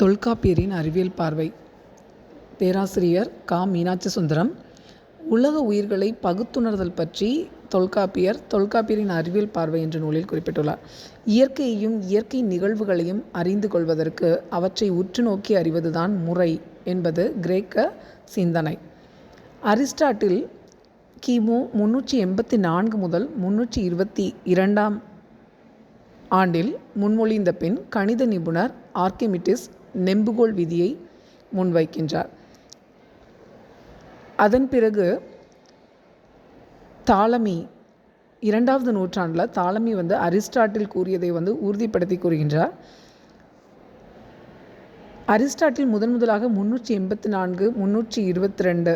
தொல்காப்பியரின் அறிவியல் பார்வை. பேராசிரியர் கா. மீனாட்சி சுந்தரம் உலக உயிர்களை பகுத்துணர்தல் பற்றி தொல்காப்பியர் தொல்காப்பியரின் அறிவியல் பார்வை என்ற நூலில் குறிப்பிட்டுள்ளார். இயற்கையையும் இயற்கை நிகழ்வுகளையும் அறிந்து கொள்வதற்கு அவற்றை உற்று நோக்கி அறிவதுதான் முறை என்பது கிரேக்க சிந்தனை. அரிஸ்டாட்டில் கிமு முன்னூற்றி எண்பத்தி நான்கு முதல் முன்னூற்றி இருபத்தி இரண்டாம் ஆண்டில் முன்மொழிந்த பின் கணித நிபுணர் ஆர்கிமிட்டிஸ் நெம்புகோல் விதியை முன்வைக்கின்றார். அதன் பிறகு தாளமி இரண்டாவது நூற்றாண்டில் தாளமி வந்து அரிஸ்டாட்டில் கூறியதை வந்து உறுதிப்படுத்தி கூறுகின்றார். அரிஸ்டாட்டில் முதன் முதலாக முந்நூற்றி எண்பத்தி நான்கு முன்னூற்றி இருபத்தி ரெண்டு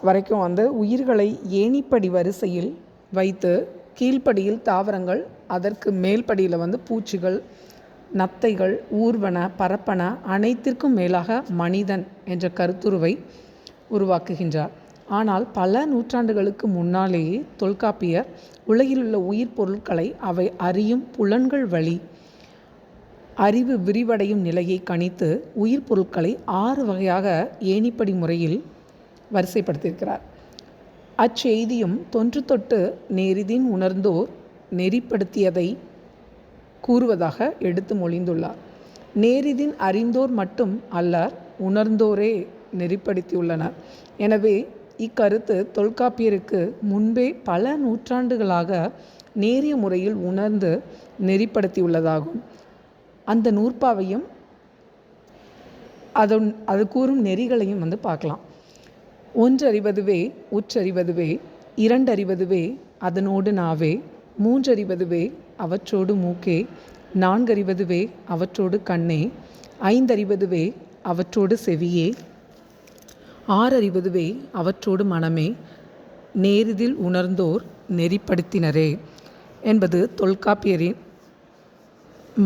வரைக்கும் வந்து உயிர்களை ஏணிப்படி வரிசையில் வைத்து கீழ்ப்படியில் தாவரங்கள் அதற்கு மேல்படியில் வந்து பூச்சிகள் நத்தைகள் ஊர்வன பரப்பன அனைத்திற்கும் மேலாக மனிதன் என்ற கருத்துருவை உருவாக்குகின்றார். ஆனால் பல நூற்றாண்டுகளுக்கு முன்னாலேயே தொல்காப்பியர் உலகிலுள்ள உயிர் பொருட்களை அவை அறியும் புலன்கள் வழி அறிவு விரிவடையும் நிலையை கணித்து உயிர் பொருட்களை ஆறு வகையாக ஏணிப்படி முறையில் வரிசைப்படுத்தியிருக்கிறார். அச்செய்தியும் தொன்று தொட்டு நேரிதின் உணர்ந்தோர் நெறிப்படுத்தியதை கூறுவதாக எடுத்து மொழிந்துள்ளார். நேரிதின் அறிந்தோர் மட்டும் அல்லார் உணர்ந்தோரே நெறிப்படுத்தியுள்ளனர். எனவே இக்கருத்து தொல்காப்பியருக்கு முன்பே பல நூற்றாண்டுகளாக நேரிய முறையில் உணர்ந்து நெறிப்படுத்தியுள்ளதாகும். அந்த நூற்பாவையும் அதன் அது கூறும் நெறிகளையும் வந்து பார்க்கலாம். ஒன்றறிவதுவே உற்றறிவதுவே இரண்டறிவதுவே அதனோடு நாவே மூன்றறிவதுவே அவற்றோடு மூக்கே நான்கறிவதுவே அவற்றோடு கண்ணே ஐந்தறிவதுவே அவற்றோடு செவியே ஆறறிவதுவே அவற்றோடு மனமே நேரிதில் உணர்ந்தோர் நெறிப்படுத்தினரே என்பது தொல்காப்பியரின்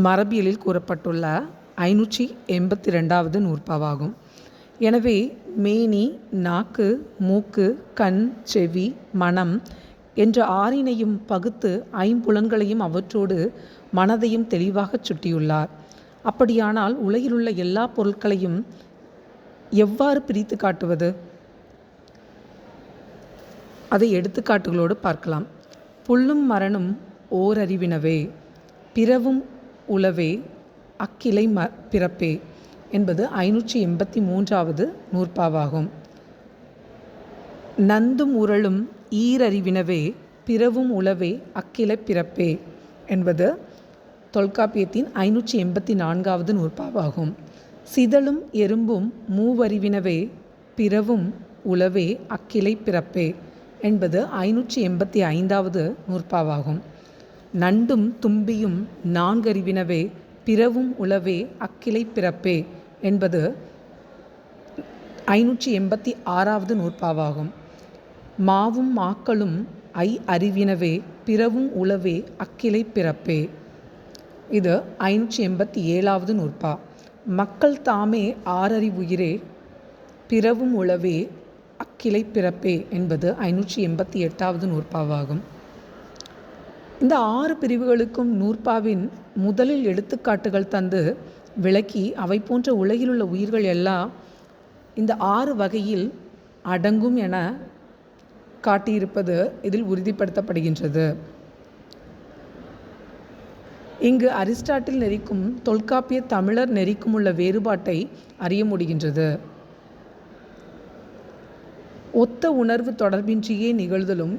மரபியலில் கூறப்பட்டுள்ள ஐநூற்றி எண்பத்தி ரெண்டாவது நூற்பாவாகும். எனவே மேனி நாக்கு மூக்கு கண் செவி மனம் என்ற ஆறினையும் பகுத்து ஐம்புலன்களையும் அவற்றோடு மனதையும் தெளிவாகச் சுட்டியுள்ளார். அப்படியானால் உலகிலுள்ள எல்லா பொருட்களையும் எவ்வாறு பிரித்து காட்டுவது? அதை எடுத்துக்காட்டுகளோடு பார்க்கலாம். புல்லும் மரணும் ஓரறிவினவே பிறவும் உளவே அக்கிளை ம பிறப்பே என்பது ஐநூற்றி எண்பத்தி மூன்றாவது நூற்பாவாகும். நந்தும் உரளும் ஈரறிவினவே பிறவும் உளவே அக்கில பிறப்பே என்பது தொல்காப்பியத்தின் ஐநூற்றி எண்பத்தி நான்காவது நூற்பாவாகும். சிதலும் எறும்பும் மூவறிவினவே பிறவும் உளவே அக்கிளை பிறப்பே என்பது ஐநூற்றி எண்பத்தி ஐந்தாவது நூற்பாவாகும். நண்டும் தும்பியும் நான்கறிவினவே பிறவும் உளவே அக்கிளை பிறப்பே என்பது ஐநூற்றி எண்பத்தி ஆறாவது நூற்பாவாகும். மாவும் மாக்களும் ஐ அறிவினவே பிறவும் உளவே அக்கிளை பிறப்பே. இது ஐநூற்றி எண்பத்தி ஏழாவது நூற்பா. மக்கள் தாமே ஆறறிவுயிரே பிறவும் உளவே அக்கிளை பிறப்பே என்பது ஐநூற்றி எண்பத்தி எட்டாவது நூற்பாவாகும். இந்த ஆறு பிரிவுகளுக்கும் நூற்பாவின் முதலில் எடுத்துக்காட்டுகள் தந்து விளக்கி அவை போன்ற உலகிலுள்ள உயிர்கள் எல்லாம் இந்த ஆறு வகையில் அடங்கும் என காட்டியிருப்பது இதில் உறுதிப்படுத்தப்படுகின்றது. இங்கு அரிஸ்டாட்டில் நெறிக்கும் தொல்காப்பிய தமிழர் நெறிக்கும் உள்ள வேறுபாட்டை அறிய முடிகின்றது. ஒத்த உணர்வு தொடர்பின்றியே நிகழ்தலும்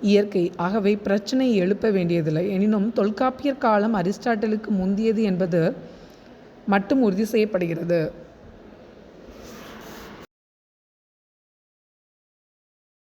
இயற்கை. ஆகவே பிரச்சனையை எழுப்ப வேண்டியதில்லை. எனினும் தொல்காப்பியர் காலம் அரிஸ்டாட்டிலுக்கு முந்தியது என்பது மட்டும் உறுதி செய்யப்படுகிறது.